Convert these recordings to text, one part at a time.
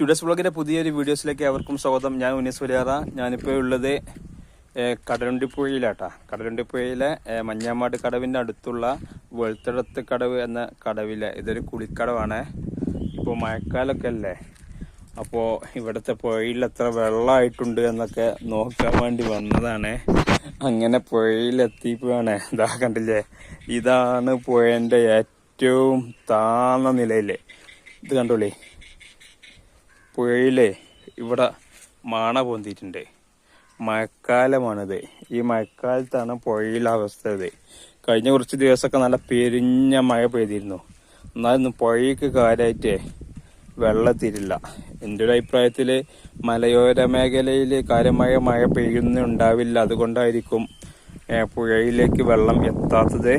Today's ബ്ലോഗിന്റെ പുതിയൊരു വീഡിയോസിലേക്ക് അവർക്കും സ്വാഗതം. ഞാൻ ഉനീസ് വരിയാറ. ഞാനിപ്പോൾ ഉള്ളത് കടലുണ്ടിപ്പുഴയിലാട്ടാ. കടലുണ്ടിപ്പുഴയിലെ മഞ്ഞാമാട് കടവിന്റെ അടുത്തുള്ള വെളുത്തടത്ത് കടവ് എന്ന കടവിലെ. ഇതൊരു കുളിക്കടവാണ്. ഇപ്പോൾ മഴക്കാലമൊക്കെ അല്ലേ? അപ്പോൾ ഇവിടുത്തെ പുഴയിൽ എത്ര വെള്ളമായിട്ടുണ്ട് എന്നൊക്കെ നോക്കാൻ വേണ്ടി വന്നതാണ്. അങ്ങനെ പുഴയിലെത്തിയപ്പോഴാണ് ഇതാ കണ്ടില്ലേ? ഇതാണ് പുഴന്റെ ഏറ്റവും താഴ്ന്ന നിലയിൽ ഇത് കണ്ടോളേ? പുഴയിലെ ഇവിടെ മാണ പൊന്തിയിട്ടുണ്ട്. മഴക്കാലമാണിത്. ഈ മഴക്കാലത്താണ് പുഴയിലെ അവസ്ഥ ഇത്. കഴിഞ്ഞ കുറച്ച് ദിവസമൊക്കെ നല്ല പെരിഞ്ഞ മഴ പെയ്തിരുന്നു. എന്നാലും പുഴയ്ക്ക് കാര്യമായിട്ട് വെള്ളത്തിരില്ല എന്റെ ഒരു അഭിപ്രായത്തിൽ മലയോര മേഖലയിൽ കാര്യമായ മഴ പെയ്യുന്നുണ്ടാവില്ല അതുകൊണ്ടായിരിക്കും പുഴയിലേക്ക് വെള്ളം എത്താത്തത്.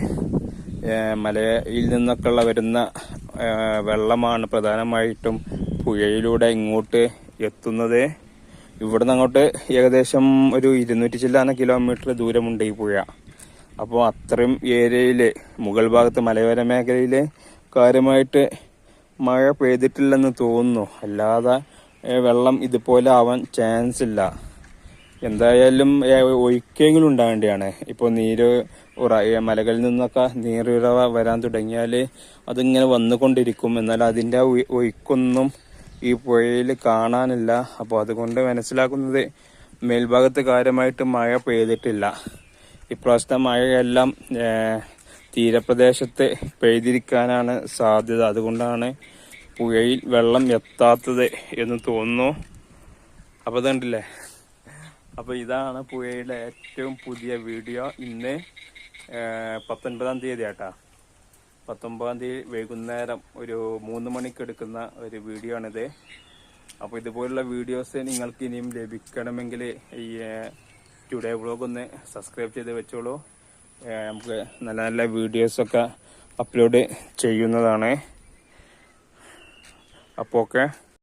മലയിൽ നിന്നൊക്കെയുള്ള വരുന്ന വെള്ളമാണ് പ്രധാനമായിട്ടും പുഴയിലൂടെ ഇങ്ങോട്ട് എത്തുന്നത്. ഇവിടുന്ന് അങ്ങോട്ട് ഏകദേശം ഒരു ഇരുന്നൂറ്റി ചില്ലാന കിലോമീറ്റർ ദൂരമുണ്ട് ഈ പുഴ. അപ്പോൾ അത്രയും ഏരിയയിൽ മുകൾ ഭാഗത്ത് മലയോര മേഖലയിൽ കാര്യമായിട്ട് മഴ പെയ്തിട്ടില്ലെന്ന് തോന്നുന്നു. അല്ലാതെ വെള്ളം ഇതുപോലെ ആവാൻ ചാൻസ് ഇല്ല. എന്തായാലും ഒഴിക്കെങ്കിലും ഉണ്ടാകേണ്ടിയാണ് ഇപ്പോൾ നീര് ഉറ മലകളിൽ നിന്നൊക്കെ നീരുറവ വരാൻ തുടങ്ങിയാൽ അതിങ്ങനെ വന്നുകൊണ്ടിരിക്കും. എന്നാൽ അതിന്റെ ഒഴുക്കൊന്നും ഈ പുഴയിൽ കാണാനില്ല. അപ്പോൾ അതുകൊണ്ട് മനസ്സിലാക്കുന്നത് മേൽഭാഗത്ത് കാര്യമായിട്ട് മഴ പെയ്തിട്ടില്ല. ഇപ്രാവശ്യത്തെ മഴയെല്ലാം തീരപ്രദേശത്ത് പെയ്തിരിക്കാനാണ് സാധ്യത. അതുകൊണ്ടാണ് പുഴയിൽ വെള്ളം എത്താത്തത് എന്ന് തോന്നുന്നു. അപ്പോൾ ഇതുണ്ടല്ലേ? അപ്പോൾ ഇതാണ് പുഴയിലെ ഏറ്റവും പുതിയ വീഡിയോ. ഇന്ന് പത്തൊൻപതാം തീയതി ആട്ടാ. പത്തൊമ്പതാം തീയതി വൈകുന്നേരം ഒരു മൂന്ന് മണിക്ക് എടുക്കുന്ന ഒരു വീഡിയോ ആണിത്. അപ്പോൾ ഇതുപോലുള്ള വീഡിയോസ് നിങ്ങൾക്ക് ഇനിയും ലഭിക്കണമെങ്കിൽ ഈ ടുഡേ വ്ളോഗ് ഒന്ന് സബ്സ്ക്രൈബ് ചെയ്ത് വെച്ചോളൂ. നമുക്ക് നല്ല നല്ല വീഡിയോസൊക്കെ അപ്ലോഡ് ചെയ്യുന്നതാണ്. അപ്പോൾ ഓക്കെ